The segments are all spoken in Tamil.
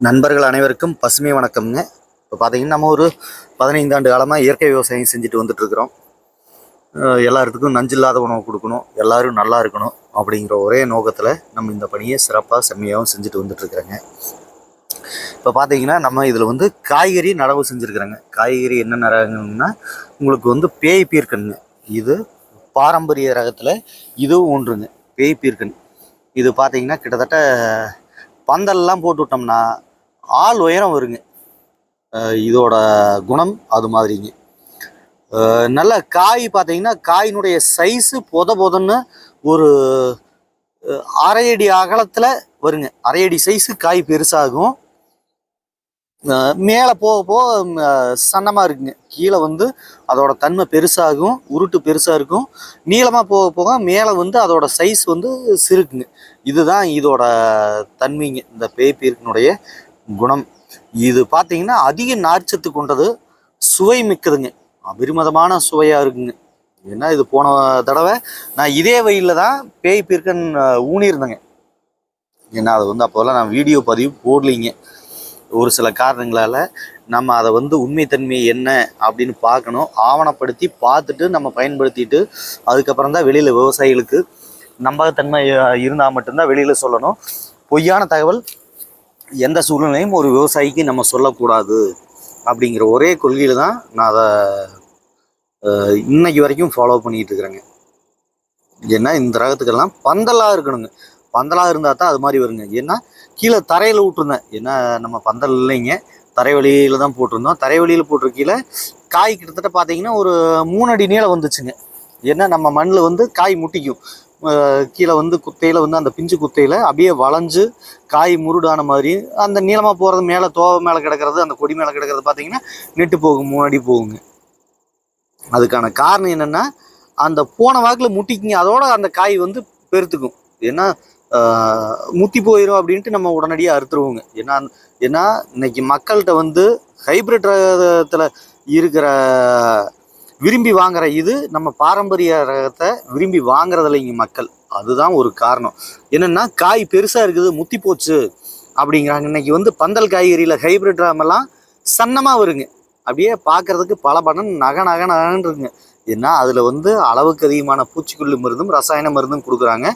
நண்பர்கள் அனைவருக்கும் பசுமை வணக்கம்ங்க. இப்போ பார்த்தீங்கன்னா நம்ம ஒரு பதினைந்து ஆண்டு காலமாக இயற்கை விவசாயம் செஞ்சுட்டு வந்துட்டுருக்குறோம். எல்லாத்துக்கும் நஞ்சு இல்லாத உணவு கொடுக்கணும் எல்லாரும் நல்லா இருக்கணும் அப்படிங்கிற ஒரே நோக்கத்தில் நம்ம இந்த பணியை சிறப்பாக செம்மையாகவும் செஞ்சுட்டு வந்துட்டுருக்குறேங்க. இப்போ பார்த்தீங்கன்னா நம்ம இதில் வந்து காய்கறி நடவு செஞ்சுருக்குறோங்க. காய்கறி என்ன ரகம்னா உங்களுக்கு வந்து பேய் பீர்க்கனுங்க. இது பாரம்பரிய ரகத்தில் இதுவும் ஒன்றுங்க. பேய் பீர்க்கன். இது பார்த்தீங்கன்னா கிட்டத்தட்ட பந்தல்லாம் போட்டு விட்டோம்னா ஆள் உயரம் வருங்க. இதோட குணம் அது மாதிரிங்க. நல்ல காய் பார்த்தீங்கன்னா காயினுடைய சைஸு பொத பொதன்னு ஒரு அரை அடி அகலத்தில் வருங்க. அரை அடி சைஸு காய் பெருசாகும். மேலே போக போக சன்னமாக இருக்குங்க. கீழே வந்து அதோட தன்மை பெருசாகும் உருட்டு பெருசாக இருக்கும். நீளமாக போக போக மேலே வந்து அதோட சைஸ் வந்து சிறுக்குங்க. இதுதான் இதோட தன்மைங்க இந்த பேப்பீர்க்கினுடைய குணம். இது பார்த்தீங்கன்னா அதிக நார்ச்சத்து கொண்டது சுவை மிக்கதுங்க. அபரிமிதமான சுவையாக இருக்குங்க. ஏன்னா இது போன தடவை நான் இதே வயலில் தான் பேய் பீர்க்கன் ஊனியிருந்தேங்க. ஏன்னா அது வந்து அப்போதெல்லாம் நான் வீடியோ பதிவு போடலிங்க. ஒரு சில காரணங்களால் நம்ம அதை வந்து உண்மைத்தன்மை என்ன அப்படின்னு பார்க்கணும். ஆவணப்படுத்தி பார்த்துட்டு நம்ம பயன்படுத்திட்டு அதுக்கப்புறம் தான் வெளியில் விவசாயிகளுக்கு நம்பகத்தன்மை இருந்தால் மட்டும்தான் வெளியில் சொல்லணும். பொய்யான தகவல் எந்த சூழ்நிலையும் ஒரு விவசாயிக்கு நம்ம சொல்லக்கூடாது அப்படிங்கிற ஒரே கொள்கையில் தான் நான் அதை இன்னைக்கு வரைக்கும் ஃபாலோ பண்ணிகிட்டு இருக்கிறேங்க. ஏன்னா இந்த ரகத்துக்கெல்லாம் பந்தலாக இருக்கணுங்க. பந்தலாக இருந்தால் தான் அது மாதிரி வருங்க. ஏன்னா கீழே தரையில் விட்டுருந்தேன். ஏன்னா நம்ம பந்தல் இல்லைங்க. தரைவழியில் தான் போட்டிருந்தோம். தரைவழியில் போட்டிருக்கையில் காய் கிட்டத்தட்ட பார்த்தீங்கன்னா ஒரு மூணு அடி நீளம் வந்துச்சுங்க. ஏன்னா நம்ம மண்ணில் வந்து காய் முட்டிக்கும். கீழே வந்து குத்தையில் வந்து அந்த பிஞ்சு குத்தையில் அப்படியே வளைஞ்சு காய் முருடான மாதிரி அந்த நீளமாக போகிறது மேலே தோவை மேலே கிடக்கிறது அந்த கொடி மேலே கிடக்கிறது பார்த்தீங்கன்னா நெட்டு போகும். மூணு அடி போகுங்க. அதுக்கான காரணம் என்னென்னா அந்த போன வாக்கில் முட்டிக்குங்க. அதோட அந்த காய் வந்து பெருத்துக்கும். ஏன்னா முத்தி போயிடும் அப்படின்ட்டு நம்ம உடனடியாக அறுத்துருவோங்க. ஏன்னா ஏன்னா இன்னைக்கு மக்கள்கிட்ட வந்து ஹைபிரிட் ரகத்தில் இருக்கிற விரும்பி வாங்குற இது நம்ம பாரம்பரிய ரகத்தை விரும்பி வாங்குறதில்ல இங்கே மக்கள். அதுதான் ஒரு காரணம். என்னென்னா காய் பெருசாக இருக்குது முத்தி போச்சு அப்படிங்கிறாங்க. இன்னைக்கு வந்து பந்தல் காய்கறியில் ஹைபிரிட் ரகமெல்லாம் சன்னமாக வருங்க. அப்படியே பார்க்கறதுக்கு பல படம் நக நக நகன்னு இருக்குங்க ஏன்னா அதில் வந்து அளவுக்கு அதிகமான பூச்சிக்கொல்லி மருந்தும் ரசாயன மருந்தும் கொடுக்குறாங்க.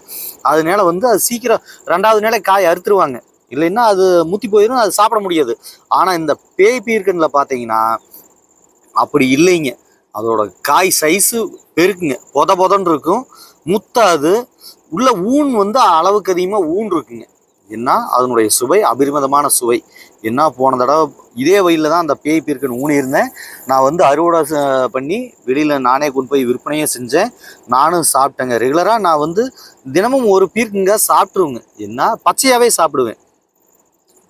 அதனால வந்து அது சீக்கிரம் ரெண்டாவது நாளே காய் அறுத்துருவாங்க. இல்லைன்னா அது முத்தி போயிடும் அது சாப்பிட முடியாது. ஆனால் இந்த பேய் பீர்க்கனில் பார்த்தீங்கன்னா அப்படி இல்லைங்க. அதோட காய் சைஸு பெருக்குங்க. பொத பொதன்னு இருக்கும். முத்தாது. உள்ள ஊன் வந்து அளவுக்கு அதிகமாக ஊன் இருக்குங்க. என்ன? அதனுடைய சுவை அபரிமிதமான சுவை. என்ன? போன தடவை இதே வயலில் தான் அந்த பேய் பீர்க்கன் ஊனியிருந்தேன் நான் வந்து அறுவடை ச- பண்ணி வெளியில் நானே கொண்டு போய் விற்பனையும் செஞ்சேன். நானும் சாப்பிட்டேங்க. ரெகுலராக நான் வந்து தினமும் ஒரு பீர்க்குங்க சாப்பிட்ருவேங்க என்ன? பச்சையாகவே சாப்பிடுவேன்.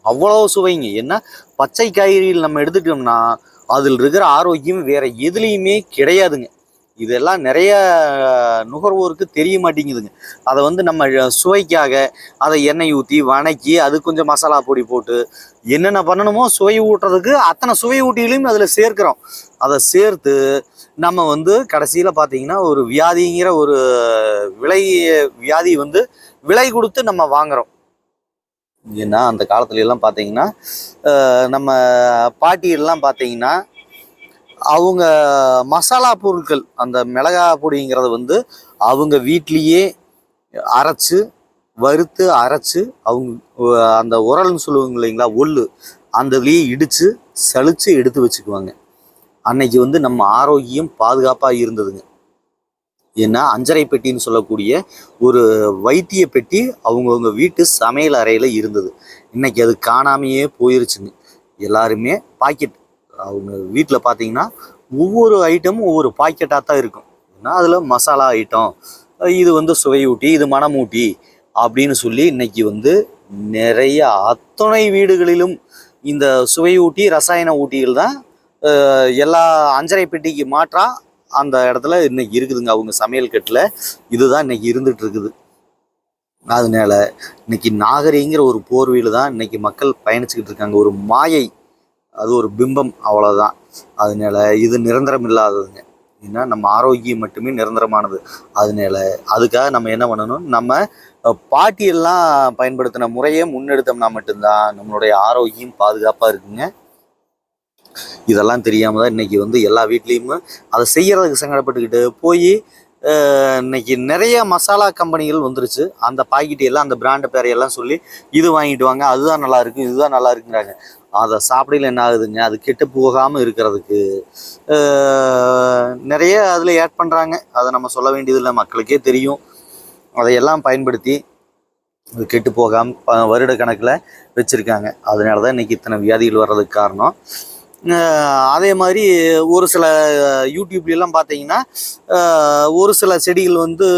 அவ்வளோ சுவைங்க. என்ன? பச்சை காய்கறிகள் நம்ம எடுத்துட்டோம்னா அதில் இருக்கிற ஆரோக்கியம் வேற எதுலேயுமே கிடையாதுங்க. இதெல்லாம் நிறைய நுகர்வோருக்கு தெரிய மாட்டேங்குதுங்க. அதை வந்து நம்ம சுவைக்காக அதை எண்ணெய் ஊற்றி வணக்கி அது கொஞ்சம் மசாலா பொடி போட்டு என்னென்ன பண்ணணுமோ சுவை ஊட்டுறதுக்கு அத்தனை சுவை ஊட்டிகளையும் அதில் சேர்க்கிறோம். அதை சேர்த்து நம்ம வந்து கடைசியில் பார்த்தீங்கன்னா ஒரு வியாதிங்கிற ஒரு விலை வியாதி வந்து விலை கொடுத்து நம்ம வாங்குறோம். ஏன்னா அந்த காலத்துல எல்லாம் பார்த்தீங்கன்னா நம்ம பாட்டியெல்லாம் பார்த்தீங்கன்னா அவங்க மசாலா பொருட்கள் அந்த மிளகா பொடிங்கிறத வந்து அவங்க வீட்லேயே அரைச்சு வறுத்து அரைச்சு அவங்க அந்த உரல்னு சொல்லுவாங்க இல்லைங்களா ஒல்லு அந்த இதுலேயே இடித்து சளிச்சு எடுத்து வச்சுக்குவாங்க. அன்னைக்கு வந்து நம்ம ஆரோக்கியம் பாதுகாப்பாக இருந்ததுங்க. ஏன்னா அஞ்சரை பெட்டின்னு சொல்லக்கூடிய ஒரு வைத்திய பெட்டி அவங்கவுங்க வீட்டு சமையல் அறையில் இருந்தது. இன்னைக்கு அது காணாமையே போயிருச்சுங்க. எல்லாருமே பாக்கெட் அவங்க வீட்டில் பார்த்தீங்கன்னா ஒவ்வொரு ஐட்டமும் ஒவ்வொரு பாக்கெட்டாக தான் இருக்கும். ஏன்னா அதில் மசாலா ஐட்டம் இது வந்து சுவையூட்டி இது மணமூட்டி அப்படின்னு சொல்லி இன்னைக்கு வந்து நிறைய அத்தனை வீடுகளிலும் இந்த சுவையூட்டி ரசாயன ஊட்டிகள் தான் எல்லா அஞ்சரை பெட்டிக்கு மாற்றா அந்த இடத்துல இன்னைக்கு இருக்குதுங்க. அவங்க சமையல் கட்டில் இதுதான் இன்னைக்கு இருந்துட்டு இருக்குது. அதனால இன்னைக்கு நாகரிகங்கிற ஒரு போர்வையில் தான் இன்னைக்கு மக்கள் பயணிச்சுக்கிட்டு இருக்காங்க. ஒரு மாயை அது ஒரு பிம்பம் அவ்வளோதான் அதனால இது நிரந்தரம் இல்லாததுங்க. ஏன்னா நம்ம ஆரோக்கியம் மட்டுமே நிரந்தரமானது. அதனால அதுக்காக நம்ம என்ன பண்ணணும்? நம்ம பாட்டியெல்லாம் பயன்படுத்தின முறையை முன்னெடுத்தோம்னா மட்டும்தான் நம்மளுடைய ஆரோக்கியம் பாதுகாப்பாக இருக்குங்க. இதெல்லாம் தெரியாம தான் இன்னைக்கு வந்து எல்லா வீட்லேயுமே அதை செய்யறதுக்கு சங்கடப்பட்டுக்கிட்டு போய் இன்னைக்கு நிறைய மசாலா கம்பெனிகள் வந்துருச்சு. அந்த பாக்கெட் எல்லாம் அந்த பிராண்டு பேரையெல்லாம் சொல்லி இது வாங்கிட்டு வாங்க அதுதான் நல்லா இருக்கும் இதுதான் நல்லா இருக்குங்கிறாங்க. அதை சாப்பிடையில என்ன ஆகுதுங்க? அது கெட்டு போகாமல் இருக்கிறதுக்கு நிறைய அதில் ஆட் பண்ணுறாங்க அதை நம்ம சொல்ல வேண்டியதில்லை மக்களுக்கே தெரியும். அதையெல்லாம் பயன்படுத்தி அது கெட்டு போகாமல் வருட கணக்கில் வச்சுருக்காங்க. அதனால தான் இன்றைக்கி இத்தனை வியாதிகள் வர்றதுக்கு காரணம். அதே மாதிரி ஒரு சில யூடியூப்லாம் பார்த்தீங்கன்னா ஒரு சில செடிகள் வந்து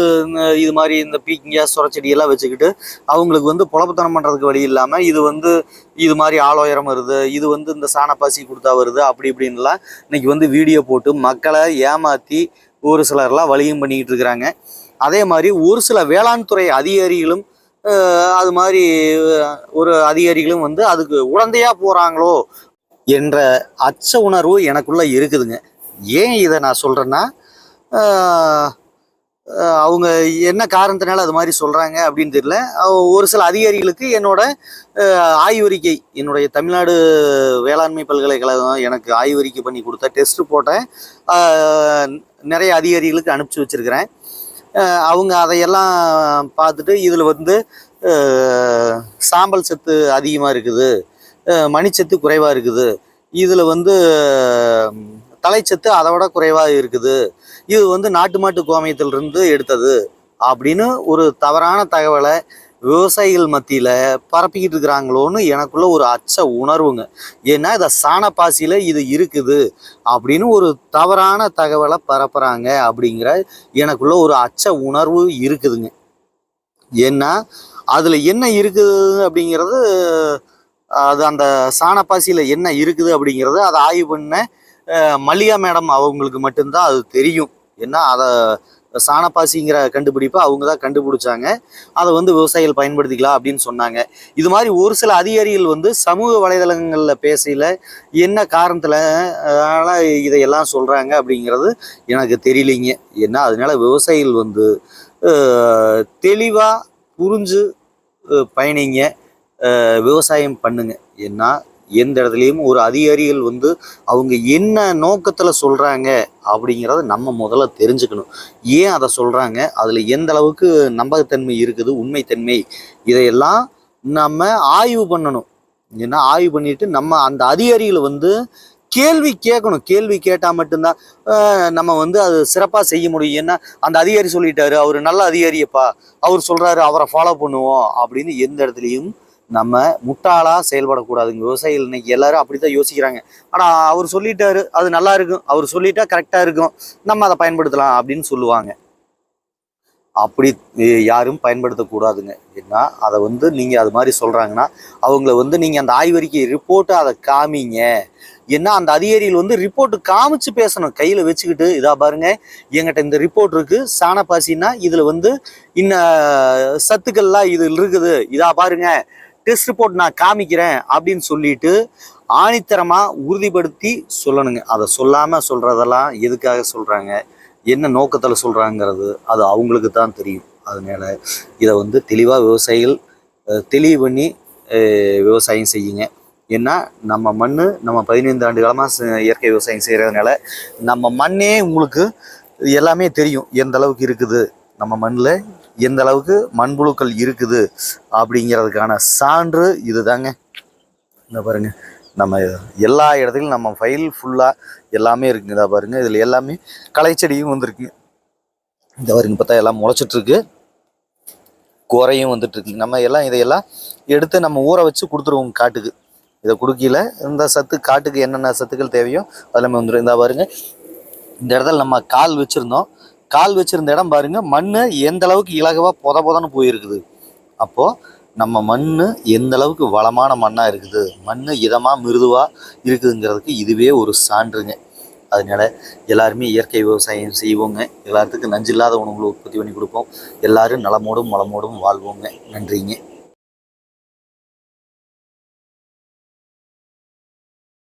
இது மாதிரி இந்த பீக்கிங்க சுரச்செடியெல்லாம் வச்சுக்கிட்டு அவங்களுக்கு வந்து புலப்புத்தனம் பண்ணுறதுக்கு வழி இல்லாமல் இது வந்து இது மாதிரி ஆலோயரம் வருது இது வந்து இந்த சாணப்பாசி கொடுத்தா வருது அப்படி இப்படின்லாம் இன்னைக்கு வந்து வீடியோ போட்டு மக்களை ஏமாற்றி ஒரு சிலர்லாம் வழியும் பண்ணிக்கிட்டு இருக்கிறாங்க. அதே மாதிரி ஒரு சில வேளாண் துறை அதிகாரிகளும் அது மாதிரி ஒரு அதிகாரிகளும் வந்து அதுக்கு உடந்தையாக போகிறாங்களோ என்ற அச்ச உணர்வு எனக்குள்ளே இருக்குதுங்க. ஏன் இதை நான் சொல்கிறேன்னா அவங்க என்ன காரணத்தினால அது மாதிரி சொல்கிறாங்க அப்படின்னு தெரியல. ஒரு சில அதிகாரிகளுக்கு என்னோட ஆய்வறிக்கை என்னுடைய தமிழ்நாடு வேளாண்மை பல்கலைக்கழகம் எனக்கு ஆய்வறிக்கை பண்ணி கொடுத்த டெஸ்ட் போட்டேன். நிறைய அதிகாரிகளுக்கு அனுப்பிச்சி வச்சிருக்கிறேன். அவங்க அதையெல்லாம் பார்த்துட்டு இதில் வந்து சாம்பல் சத்து அதிகமாக இருக்குது. மணிச்சத்து குறைவாக இருக்குது. இதில் வந்து தலைச்சத்து அதை விட குறைவாக இருக்குது. இது வந்து நாட்டு மாட்டு கோமியத்திலிருந்து எடுத்தது அப்படின்னு ஒரு தவறான தகவலை விவசாயிகள் மத்தியில் பரப்பிக்கிட்டு இருக்கிறாங்களோன்னு எனக்குள்ள ஒரு அச்ச உணர்வுங்க. ஏன்னா இதை சாணப்பாசியில் இது இருக்குது அப்படின்னு ஒரு தவறான தகவலை பரப்புகிறாங்க அப்படிங்கிற எனக்குள்ள ஒரு அச்ச உணர்வு இருக்குதுங்க. ஏன்னா அதில் என்ன இருக்குது அப்படிங்கிறது அது அந்த சாணப்பாசியில் என்ன இருக்குது அப்படிங்கிறத அதை ஆய்வு பண்ண மல்லிகா மேடம் அவங்களுக்கு மட்டும்தான் அது தெரியும். ஏன்னா அதை சாணப்பாசிங்கிற கண்டுபிடிப்பை அவங்க தான் கண்டுபிடிச்சாங்க. அதை வந்து விவசாயிகள் பயன்படுத்திக்கலாம் அப்படின்னு சொன்னாங்க. இது மாதிரி ஒரு சில அதிகாரிகள் வந்து சமூக வலைதளங்களில் பேசையில் என்ன காரணத்தில் இதையெல்லாம் சொல்கிறாங்க அப்படிங்கிறது எனக்கு தெரியலைங்க. ஏன்னா அதனால விவசாயிகள் வந்து தெளிவாக புரிஞ்சு பயணிங்க. விவசாயம் பண்ணுங்க. ஏன்னா எந்த இடத்துலையும் ஒரு அதிகாரிகள் வந்து அவங்க என்ன நோக்கத்தில் சொல்கிறாங்க அப்படிங்கிறத நம்ம முதல்ல தெரிஞ்சுக்கணும். ஏன் அதை சொல்கிறாங்க அதில் எந்த அளவுக்கு நம்பகத்தன்மை இருக்குது? உண்மைத்தன்மை. இதையெல்லாம் நம்ம ஆய்வு பண்ணணும். ஏன்னா ஆய்வு பண்ணிட்டு நம்ம அந்த அதிகாரிகளை வந்து கேள்வி கேட்கணும். கேள்வி கேட்டால் மட்டும்தான் நம்ம வந்து அது சிறப்பாக செய்ய முடியும். ஏன்னா அந்த அதிகாரி சொல்லிட்டாரு. அவர் நல்ல அதிகாரியப்பா. அவர் சொல்கிறாரு அவரை ஃபாலோ பண்ணுவோம் அப்படின்னு எந்த இடத்துலையும் நம்ம முட்டாளாக செயல்படக்கூடாதுங்க. விவசாயிகள் இன்னைக்கு எல்லாரும் அப்படித்தான் யோசிக்கிறாங்க. ஆனால் அவர் சொல்லிட்டாரு அது நல்லா இருக்கும். அவர் சொல்லிட்டா கரெக்டாக இருக்கும். நம்ம அதை பயன்படுத்தலாம் அப்படின்னு சொல்லுவாங்க. அப்படி யாரும் பயன்படுத்தக்கூடாதுங்க. ஏன்னா அதை வந்து நீங்கள் அது மாதிரி சொல்கிறாங்கன்னா அவங்கள வந்து நீங்கள் அந்த ஆய்வறிக்கை ரிப்போர்ட்டை அதை காமிங்க. ஏன்னா அந்த அதிகாரிகள் வந்து ரிப்போர்ட் காமிச்சு பேசணும். கையில் வச்சுக்கிட்டு இதாக பாருங்க எங்கிட்ட இந்த ரிப்போர்ட் இருக்கு. சாணப்பாசின்னா இதில் வந்து இன்ன சத்துக்கள்லாம் இதில் இருக்குது. இதாக பாருங்க டெஸ்ட் ரிப்போர்ட் நான் காமிக்கிறேன் அப்படின்னு சொல்லிட்டு ஆணித்தரமாக உறுதிப்படுத்தி சொல்லணுங்க. அதை சொல்லாமல் சொல்கிறதெல்லாம் எதுக்காக சொல்கிறாங்க என்ன நோக்கத்தில் சொல்கிறாங்கிறது அது அவங்களுக்கு தான் தெரியும். அதனால் இதை வந்து தெளிவாக விவசாயிகள் தெளிவு பண்ணி விவசாயம் செய்யுங்க. ஏன்னா நம்ம மண் நம்ம பதினைந்து ஆண்டு காலமாக இயற்கை விவசாயம் செய்கிறதுனால நம்ம மண்ணே உங்களுக்கு எல்லாமே தெரியும். எந்த அளவுக்கு இருக்குது நம்ம மண்ணில் எந்த அளவுக்கு மண்புழுக்கள் இருக்குது அப்படிங்கிறதுக்கான சான்று இதுதாங்க. இந்த பாருங்க. நம்ம எல்லா இடத்துலையும் நம்ம ஃபைல் ஃபுல்லாக எல்லாமே இருக்குங்க. இதா பாருங்க. இதில் எல்லாமே களைச்செடியும் வந்திருக்குங்க இந்த பாருங்க. பார்த்தா எல்லாம் முளைச்சிட்டு இருக்கு குறையும் வந்துட்டு இருக்கு நம்ம எல்லாம் இதையெல்லாம் எடுத்து நம்ம ஊற வச்சு கொடுத்துருவோம் காட்டுக்கு. இதை கொடுக்கல இந்த சத்து காட்டுக்கு என்னென்ன சத்துக்கள் தேவையோ அதெல்லாமே வந்துடும் இந்த பாருங்க. இந்த இடத்துல நம்ம கால் வச்சிருந்தோம். கால் வச்சிருந்த இடம் பாருங்க மண் எந்த அளவுக்கு இலகுவா பொத புதன்னு போயிருக்குது. அப்போ நம்ம மண் எந்த அளவுக்கு வளமான மண்ணா இருக்குது மண் இதமா மிருதுவா இருக்குதுங்கிறதுக்கு இதுவே ஒரு சான்றுங்க. அதனால எல்லாருமே இயற்கை விவசாயம் செய்வோங்க. எல்லாத்துக்கும் நஞ்சில்லாத உணவுகளை உற்பத்தி பண்ணி கொடுப்போம். எல்லாரும் நலமோடும் வளமோடும் வாழ்வோங்க. நன்றிங்க.